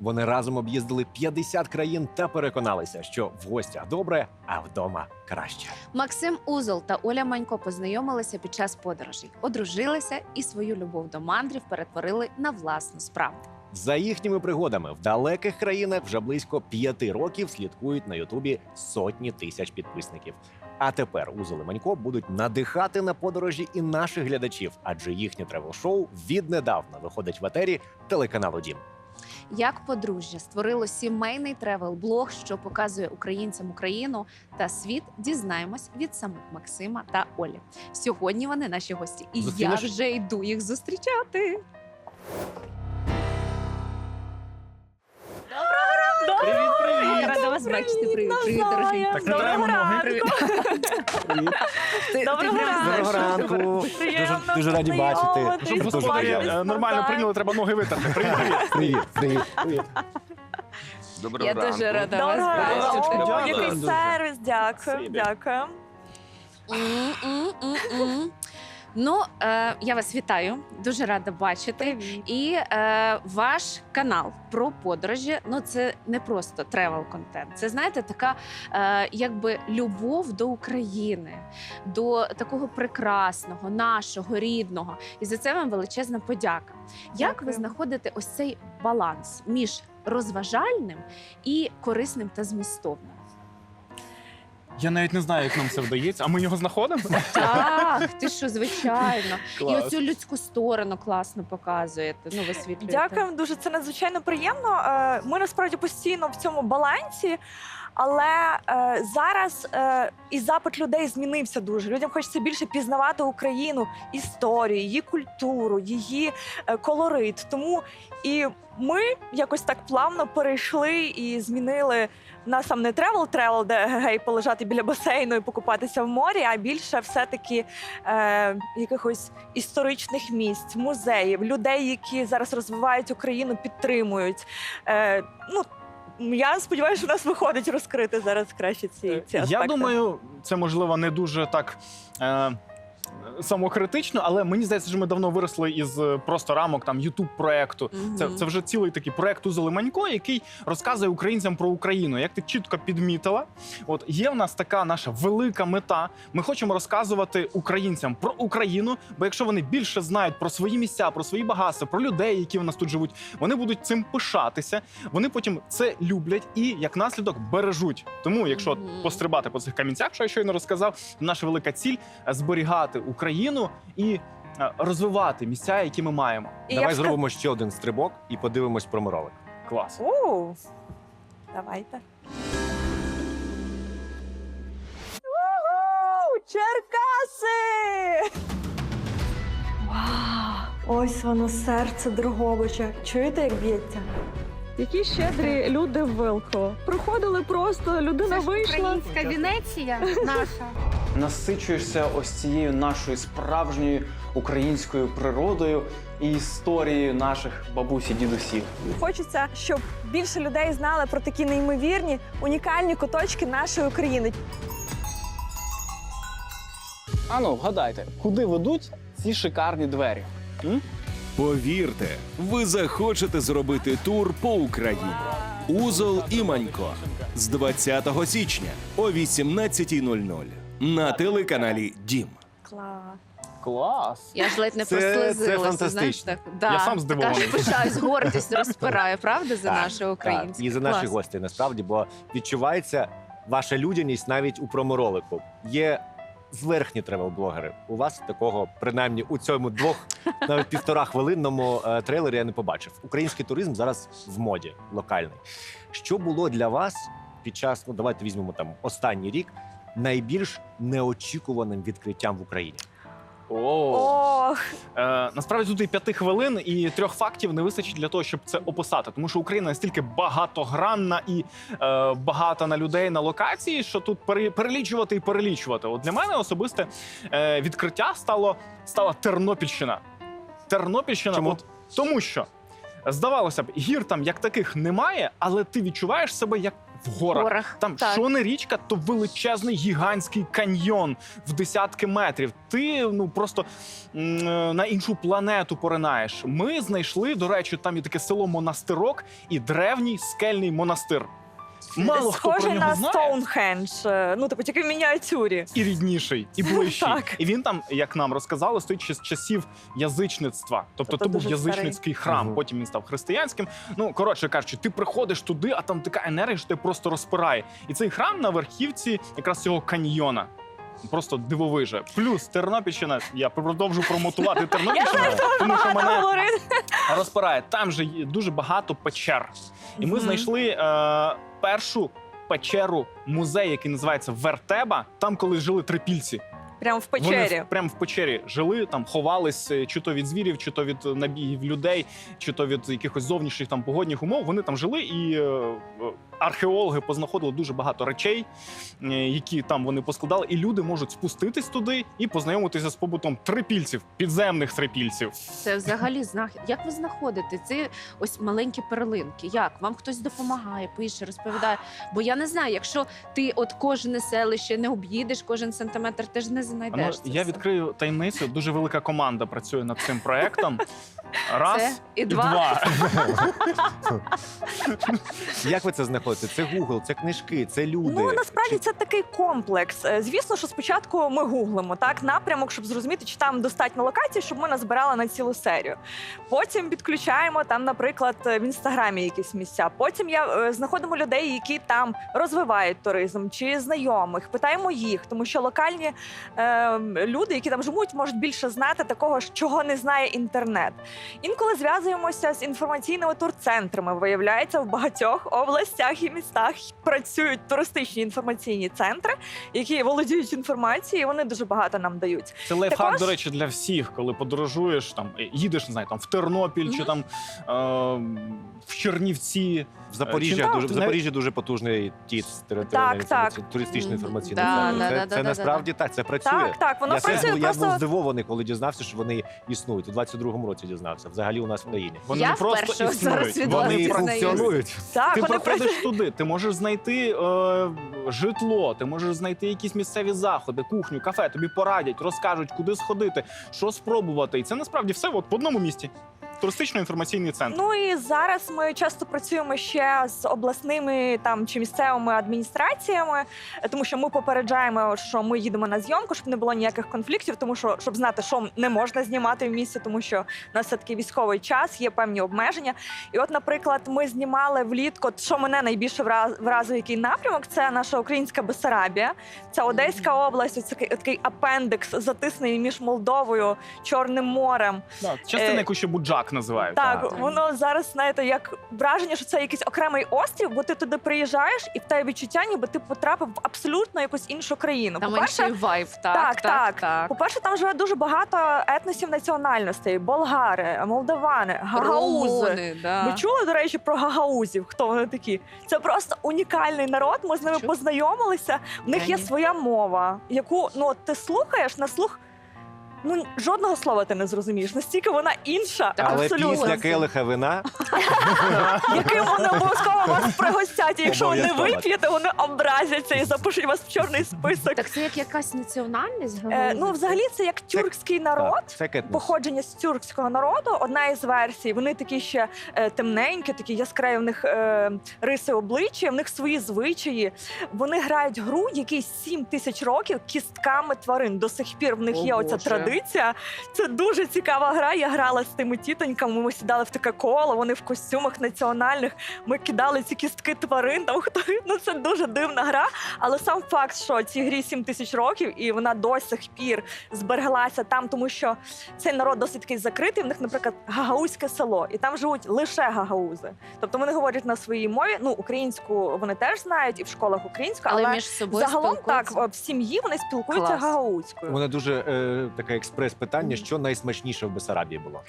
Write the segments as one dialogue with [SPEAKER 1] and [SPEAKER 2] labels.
[SPEAKER 1] Вони разом об'їздили 50 країн та переконалися, що в гостях добре, а вдома краще.
[SPEAKER 2] Максим Узол та Оля Манько познайомилися під час подорожей, одружилися і свою любов до мандрів перетворили на власну справу.
[SPEAKER 1] За їхніми пригодами в далеких країнах вже близько п'яти років слідкують на Ютубі сотні тисяч підписників. А тепер Узол і Манько будуть надихати на подорожі і наших глядачів, адже їхнє тревел-шоу віднедавна виходить в етері телеканалу Дім.
[SPEAKER 2] Як подружжя створило сімейний тревел-блог, що показує українцям Україну та світ, дізнаємось від самих Максима та Олі. Сьогодні вони наші гості, і
[SPEAKER 1] Зустрінеш?
[SPEAKER 2] я вже йду їх зустрічати. Бачити. Привіт, привіт, дорогі.
[SPEAKER 3] Так не треба ноги.
[SPEAKER 2] Привіт. Ти-
[SPEAKER 3] Доброго
[SPEAKER 2] ти прям
[SPEAKER 3] ранку.
[SPEAKER 1] Доброго ранку! Дуже, дуже раді бачити. Дуже
[SPEAKER 3] Щоб господарі
[SPEAKER 4] е, нормально прийняли, треба ноги витерти. Привіт, привіт.
[SPEAKER 1] Привіт, привіт.
[SPEAKER 5] Доброго
[SPEAKER 2] Я
[SPEAKER 5] ранку.
[SPEAKER 2] дуже рада вас
[SPEAKER 3] Доброго
[SPEAKER 2] бачити.
[SPEAKER 4] Дякую
[SPEAKER 3] Який сервіс, дякую, дякую.
[SPEAKER 2] Ну, е, я вас вітаю, дуже рада бачити. І е, ваш канал про подорожі ну це не просто тревел контент. Це знаєте, така е, якби любов до України, до такого прекрасного, нашого, рідного. І за це вам величезна подяка. Як ви знаходите ось цей баланс між розважальним і корисним та змістовним?
[SPEAKER 4] Я навіть не знаю, як нам це вдається, а ми його знаходимо.
[SPEAKER 2] Так, ти що, звичайно. І оцю людську сторону класно показуєте. Ну, висвітлюєте.
[SPEAKER 3] Дякуємо дуже. Це надзвичайно приємно. Е, Ми насправді постійно в цьому балансі. Але е, зараз е, і запит людей змінився дуже. Людям хочеться більше пізнавати Україну, історію, її культуру, її е, колорит. Тому і ми якось так плавно перейшли і змінили нас там не тревел тревел, де гей полежати біля басейну і покупатися в морі, а більше все-таки е, якихось історичних місць, музеїв, людей, які зараз розвивають Україну, підтримують. Е, ну, я сподіваюся, що в нас виходить розкрити зараз краще ці, ці аспекти.
[SPEAKER 4] Я думаю, це можливо не дуже так. Е- Самокритично, але мені здається, що ми давно виросли із е, просто рамок там youtube проекту. Це,
[SPEAKER 2] Мгм.
[SPEAKER 4] це вже цілий такий проект у Зелеманько, який розказує українцям про Україну. Як ти чітко підмітила, от є в нас така наша велика мета. Ми хочемо розказувати українцям про Україну. Бо якщо вони більше знають про свої місця, про свої багатства, про людей, які в нас тут живуть, вони будуть цим пишатися. Вони потім це люблять і як наслідок бережуть. Тому, якщо
[SPEAKER 2] Мгм.
[SPEAKER 4] пострибати по цих камінцях, що я щойно розказав, наша велика ціль е, зберігати Україну і е, розвивати місця, які ми маємо.
[SPEAKER 3] І я
[SPEAKER 1] Давай
[SPEAKER 3] б ска-
[SPEAKER 1] зробимо ще один стрибок і подивимось про моролик.
[SPEAKER 4] Клас.
[SPEAKER 3] У, давайте. Уху! Черкаси! Вау! Ось воно серце Дрогобича. Чуєте, як б'ється?
[SPEAKER 6] Які щедрі люди в Вилково. Приходили просто, людина вийшла.
[SPEAKER 7] Українська Венеція наша.
[SPEAKER 8] Насичуєшся ось цією нашою справжньою українською природою і історією наших бабусі дідусів.
[SPEAKER 3] Хочеться, щоб більше людей знали про такі неймовірні, унікальні куточки нашої України.
[SPEAKER 8] Ану, вгадайте, куди ведуть ці шикарні двері? М?
[SPEAKER 9] Повірте, ви захочете зробити тур по Україні. Узол і Манько з 20 січня о 18.00 на телеканалі Дім.
[SPEAKER 3] Клас.
[SPEAKER 4] Клас.
[SPEAKER 2] Я ж ледь не
[SPEAKER 1] Це- це
[SPEAKER 2] прослизилася.
[SPEAKER 1] фантастично.
[SPEAKER 2] Знаєш, так, да,
[SPEAKER 4] Я сам здивований.
[SPEAKER 2] Така ж пишаюсь, гордість розпирає, правда, за
[SPEAKER 1] Так,
[SPEAKER 2] наше українське.
[SPEAKER 1] і за
[SPEAKER 2] Клас.
[SPEAKER 1] наших гостей насправді, бо відчувається ваша людяність навіть у проморолику. Є зверхні тревел-блогери. У вас такого, принаймні, у цьому двох, навіть півтора хвилинному е, трейлері я не побачив. Український туризм зараз в моді локальний. Що було для вас під час, ну давайте візьмемо там останній рік, найбільш неочікуваним відкриттям в Україні?
[SPEAKER 4] О.
[SPEAKER 3] Ох,
[SPEAKER 4] Е, насправді тут і п'яти хвилин, і трьох фактів не вистачить для того, щоб це описати. Тому що Україна настільки багатогранна і е, багата на людей на локації, що тут пере- перелічувати і перелічувати. От для мене особисте е, відкриття стало стала Тернопільщина. Тернопільщина,
[SPEAKER 1] Чому?
[SPEAKER 4] от тому що. Здавалося б, гір там як таких немає, але ти відчуваєш себе як в горах.
[SPEAKER 2] горах.
[SPEAKER 4] Там
[SPEAKER 3] Так.
[SPEAKER 4] що не річка, то величезний гігантський каньйон в десятки метрів. Ти ну просто м, е, на іншу планету поринаєш. Ми знайшли, до речі, там є таке село Монастирок і древній скельний монастир. Мало хто про
[SPEAKER 3] Схожий
[SPEAKER 4] нього
[SPEAKER 3] на
[SPEAKER 4] знає.
[SPEAKER 3] Стоунхендж, е, ну типу тільки в мініатюрі.
[SPEAKER 4] І рідніший, і ближчий.
[SPEAKER 3] Так.
[SPEAKER 4] І він там, як нам розказали, стоїть ще з часів язичництва. Тобто,
[SPEAKER 3] Тобто
[SPEAKER 4] то був
[SPEAKER 3] дуже
[SPEAKER 4] язичницький храм.
[SPEAKER 1] Мгм.
[SPEAKER 4] Потім він став християнським. Ну коротше кажучи, ти приходиш туди, а там така енергія, що тебе просто розпирає. І цей храм на верхівці якраз цього каньйона. Просто дивовиже. Плюс Тернопільщина, я продовжу промотувати Тернопільщину, тому що мене розпирає. Там же є дуже багато печер. І ми знайшли е, першу печеру музей, який називається Вертеба. Там колись жили трипільці.
[SPEAKER 3] Прямо в
[SPEAKER 4] Вони
[SPEAKER 3] печері.
[SPEAKER 4] в- прямо в печері жили, там ховались е, чи то від звірів, чи то від набігів людей, чи то від якихось зовнішніх там погодних умов. Вони там жили, і е, е, археологи познаходили дуже багато речей, е, які там вони поскладали, і люди можуть спуститись туди і познайомитися з побутом трипільців, підземних трипільців.
[SPEAKER 2] Це взагалі знах. Як ви знаходите ці ось маленькі перлинки? Як вам хтось допомагає, пише, розповідає? Бо я не знаю, якщо ти от кожне селище не об'їдеш, кожен сантиметр ти ж не
[SPEAKER 4] Ну,
[SPEAKER 2] знайдеш. це
[SPEAKER 4] я
[SPEAKER 2] все.
[SPEAKER 4] відкрию таємницю. Дуже велика команда працює над цим проектом. Раз
[SPEAKER 2] Це і
[SPEAKER 4] і
[SPEAKER 2] два.
[SPEAKER 4] два.
[SPEAKER 1] Як ви це знаходите? Це Google, це книжки, це люди.
[SPEAKER 3] Ну насправді
[SPEAKER 1] Чи-
[SPEAKER 3] це такий комплекс. Е, Звісно, що спочатку ми гуглимо так напрямок, щоб зрозуміти, чи там достатньо локацій, щоб ми назбирали на цілу серію. Потім підключаємо там, наприклад, в інстаграмі якісь місця. Потім я е, знаходимо людей, які там розвивають туризм чи знайомих. Питаємо їх, тому що локальні е, люди, які там живуть, можуть більше знати такого, чого не знає інтернет. Інколи зв'язуємося з інформаційними турцентрами. Виявляється, в багатьох областях і містах працюють туристичні інформаційні центри, які володіють інформацією. і Вони дуже багато нам дають.
[SPEAKER 4] Це лайфхак,
[SPEAKER 3] Також-
[SPEAKER 4] до речі, для всіх, коли подорожуєш там, е, їдеш, не знаю, там в Тернопіль чи там е, в Чернівці.
[SPEAKER 1] В Запоріжжі
[SPEAKER 4] Чи-
[SPEAKER 1] дуже в Запоріжжі дуже потужний територіальний
[SPEAKER 3] Так, так.
[SPEAKER 1] туристичний інформаційний
[SPEAKER 2] Да,
[SPEAKER 1] центр.
[SPEAKER 2] да,
[SPEAKER 1] Це,
[SPEAKER 2] да, да,
[SPEAKER 1] це
[SPEAKER 2] да,
[SPEAKER 1] насправді так, це працює.
[SPEAKER 3] Так, так, воно
[SPEAKER 1] я,
[SPEAKER 3] працює
[SPEAKER 1] був- я був здивований, коли дізнався, що вони існують. У 22-му році дізнався. Взагалі у нас в країні.
[SPEAKER 4] Вони
[SPEAKER 2] Я
[SPEAKER 4] не просто існують.
[SPEAKER 1] Вони функціонують.
[SPEAKER 3] Так,
[SPEAKER 4] Ти
[SPEAKER 3] вони працюють.
[SPEAKER 4] Туди, ти можеш знайти е, житло, ти можеш знайти якісь місцеві заходи, кухню, кафе. Тобі порадять, розкажуть, куди сходити, що спробувати. І це насправді все от в одному місті. Туристично-інформаційний центр.
[SPEAKER 3] Ну і зараз ми часто працюємо ще з обласними там чи місцевими адміністраціями, тому що ми попереджаємо, що ми їдемо на зйомку, щоб не було ніяких конфліктів, тому що щоб знати, що не можна знімати в місті, тому що у нас все таки військовий час, є певні обмеження. І от, наприклад, ми знімали влітку, що мене найбільше враз- вразив, який напрямок, це наша українська Бесарабія, це Одеська область, ось такий, такий апендекс затиснений між Молдовою, Чорним морем.
[SPEAKER 4] Да, частина,
[SPEAKER 3] е,
[SPEAKER 4] яку ще буджак називають.
[SPEAKER 3] Так,
[SPEAKER 1] так.
[SPEAKER 3] воно зараз знаєте, як враження, що це якийсь окремий острів, бо ти туди приїжджаєш, і в тебе відчуття, ніби ти потрапив в абсолютно якусь іншу країну.
[SPEAKER 2] Там
[SPEAKER 3] По-перше,
[SPEAKER 2] інший вайб, так,
[SPEAKER 3] Так,
[SPEAKER 2] так,
[SPEAKER 3] так.
[SPEAKER 2] так.
[SPEAKER 3] по-перше, там живе дуже багато етносів національностей: болгари, молдавани, гагаузи.
[SPEAKER 2] Румуни, да.
[SPEAKER 3] Чули, до речі, про гагаузів? Хто вони такі? Це просто унікальний народ. Ми з ними
[SPEAKER 2] Чу-
[SPEAKER 3] познайомилися. В них є
[SPEAKER 2] Ні.
[SPEAKER 3] своя мова, яку ну от ти слухаєш на слух. Ну жодного слова ти не зрозумієш. Настільки вона інша,
[SPEAKER 1] Але
[SPEAKER 3] абсолютно.
[SPEAKER 1] після келиха вина
[SPEAKER 3] яким вони обов'язково вас пригостять. І Якщо ви не
[SPEAKER 1] Обов'язково.
[SPEAKER 3] вип'єте, вони образяться і запишуть вас в чорний список.
[SPEAKER 2] Так це як якась національність?
[SPEAKER 3] Е, ну, взагалі, це як тюркський народ.
[SPEAKER 1] Так, це кетнес.
[SPEAKER 3] Походження з тюркського народу, одна із версій. Вони такі ще е, темненькі, такі яскраві в них е, риси обличчя, в них свої звичаї. Вони грають гру, якій 7 тисяч років кістками тварин. До сих пір в них
[SPEAKER 2] О,
[SPEAKER 3] є оця
[SPEAKER 2] Боже.
[SPEAKER 3] Традиція. Це дуже цікава гра. Я грала з тими тітоньками. Ми сідали в таке коло. Вони в костюмах національних. Ми кидали ці кістки тварин. Там хто ну це дуже дивна гра. Але сам факт, що цій грі 7 тисяч років, і вона до сих пір збереглася там, тому що цей народ досить такий закритий. В них, наприклад, гагаузьке село, і там живуть лише гагаузи. Тобто вони говорять на своїй мові. Ну, українську вони теж знають і в школах українську, але,
[SPEAKER 2] але між собою
[SPEAKER 3] загалом так в сім'ї вони спілкуються
[SPEAKER 2] Клас.
[SPEAKER 3] гагаузькою.
[SPEAKER 1] Мене дуже е, таке експрес-питання, що найсмачніше в Бесарабії було.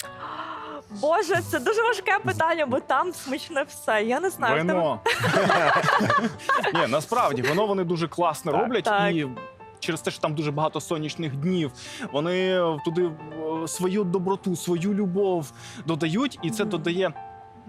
[SPEAKER 3] Боже, це дуже важке питання, бо там смачне все. Я не знаю.
[SPEAKER 4] Вино. Ні, насправді воно вони дуже класно
[SPEAKER 1] Так.
[SPEAKER 4] роблять
[SPEAKER 3] Так.
[SPEAKER 4] і. Через те, що там дуже багато сонячних днів, вони туди е, свою доброту, свою любов додають, і це додає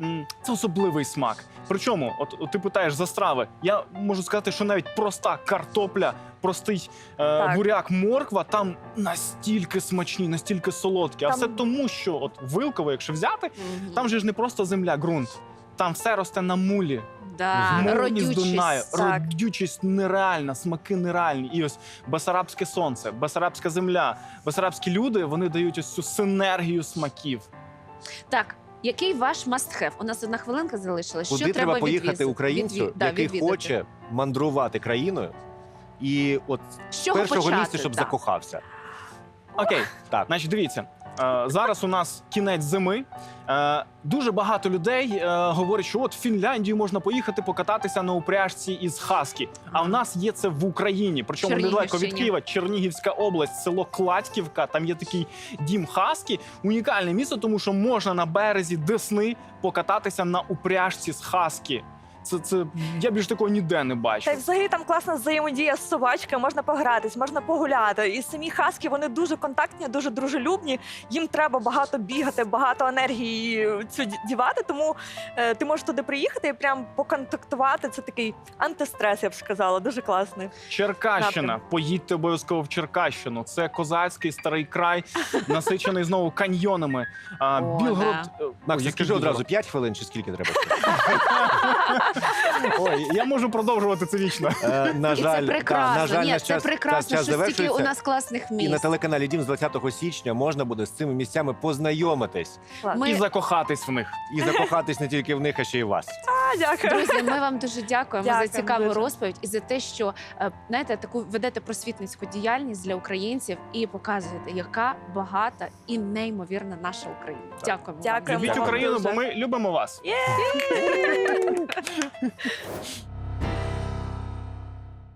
[SPEAKER 4] м, це особливий смак. Причому, от, от ти питаєш за страви. Я можу сказати, що навіть проста картопля, простий е,
[SPEAKER 3] Так.
[SPEAKER 4] буряк, морква там настільки смачні, настільки солодкі. А
[SPEAKER 3] Там-
[SPEAKER 4] все тому, що от Вилково, якщо взяти,
[SPEAKER 2] Мгм.
[SPEAKER 4] там же ж не просто земля, ґрунт. Там все росте на мулі.
[SPEAKER 2] да,
[SPEAKER 4] із
[SPEAKER 2] родючість.
[SPEAKER 4] Дунаю.
[SPEAKER 3] так.
[SPEAKER 4] Родючість нереальна, смаки нереальні. І ось Басарабське сонце, Басарабська земля, Басарабські люди вони дають ось цю синергію смаків.
[SPEAKER 2] Так, який ваш must-have? У нас одна хвилинка залишилась.
[SPEAKER 1] Куди
[SPEAKER 2] Що
[SPEAKER 1] треба
[SPEAKER 2] треба
[SPEAKER 1] поїхати
[SPEAKER 2] відвіз-
[SPEAKER 1] українцю,
[SPEAKER 2] відві- да,
[SPEAKER 1] який
[SPEAKER 2] відвідати?
[SPEAKER 1] хоче мандрувати країною, і от
[SPEAKER 2] З
[SPEAKER 1] першого
[SPEAKER 2] почати?
[SPEAKER 1] місця, щоб
[SPEAKER 2] Да.
[SPEAKER 1] закохався.
[SPEAKER 4] Окей,
[SPEAKER 1] Так.
[SPEAKER 4] значить, дивіться. Е, Зараз у нас кінець зими. Е, Дуже багато людей е, говорять, що от в Фінляндію можна поїхати покататися на упряжці із Хаскі. А в нас є це в Україні. Причому недалеко від Києва, Чернігівська область, село Кладьківка. Там є такий дім Хаскі. Унікальне місто, тому що можна на березі Десни покататися на упряжці з Хаскі. Це, це я більш такого ніде не бачу.
[SPEAKER 3] Та й взагалі там класна взаємодія з собачкою, можна погратись, можна погуляти. І самі хаски вони дуже контактні, дуже дружелюбні. Їм треба багато бігати, багато енергії цю дівати. Тому е, ти можеш туди приїхати і прям поконтактувати. Це такий антистрес, я б сказала. Дуже класний.
[SPEAKER 4] Черкащина.
[SPEAKER 3] Напрям.
[SPEAKER 4] Поїдьте обов'язково в Черкащину. Це козацький старий край, насичений знову каньйонами. А, Білгород.
[SPEAKER 2] да.
[SPEAKER 4] е,
[SPEAKER 1] скажи одразу
[SPEAKER 4] Білгород?
[SPEAKER 1] 5 хвилин чи скільки треба?
[SPEAKER 4] Ой, я можу продовжувати це вічно.
[SPEAKER 1] Е, на жаль,
[SPEAKER 2] це
[SPEAKER 1] та,
[SPEAKER 2] прекрасно.
[SPEAKER 1] на жаль,
[SPEAKER 2] Ні,
[SPEAKER 1] наш
[SPEAKER 2] це
[SPEAKER 1] час,
[SPEAKER 2] прекрасно,
[SPEAKER 1] час
[SPEAKER 2] що стільки у нас класних
[SPEAKER 1] І на телеканалі Дім з 20 січня можна буде з цими місцями познайомитись
[SPEAKER 2] Ми-
[SPEAKER 4] І закохатись в них.
[SPEAKER 1] і закохатись не тільки в них, а ще й в вас.
[SPEAKER 3] Дякую.
[SPEAKER 2] Друзі, ми вам дуже дякуємо за цікаву
[SPEAKER 3] дуже.
[SPEAKER 2] розповідь і за те, що е, знаєте, таку ведете просвітницьку діяльність для українців і показуєте, яка багата і неймовірна наша Україна. Дякуємо.
[SPEAKER 3] Дякую.
[SPEAKER 4] Любіть Україну,
[SPEAKER 3] дуже.
[SPEAKER 4] бо ми любимо вас.
[SPEAKER 3] Є!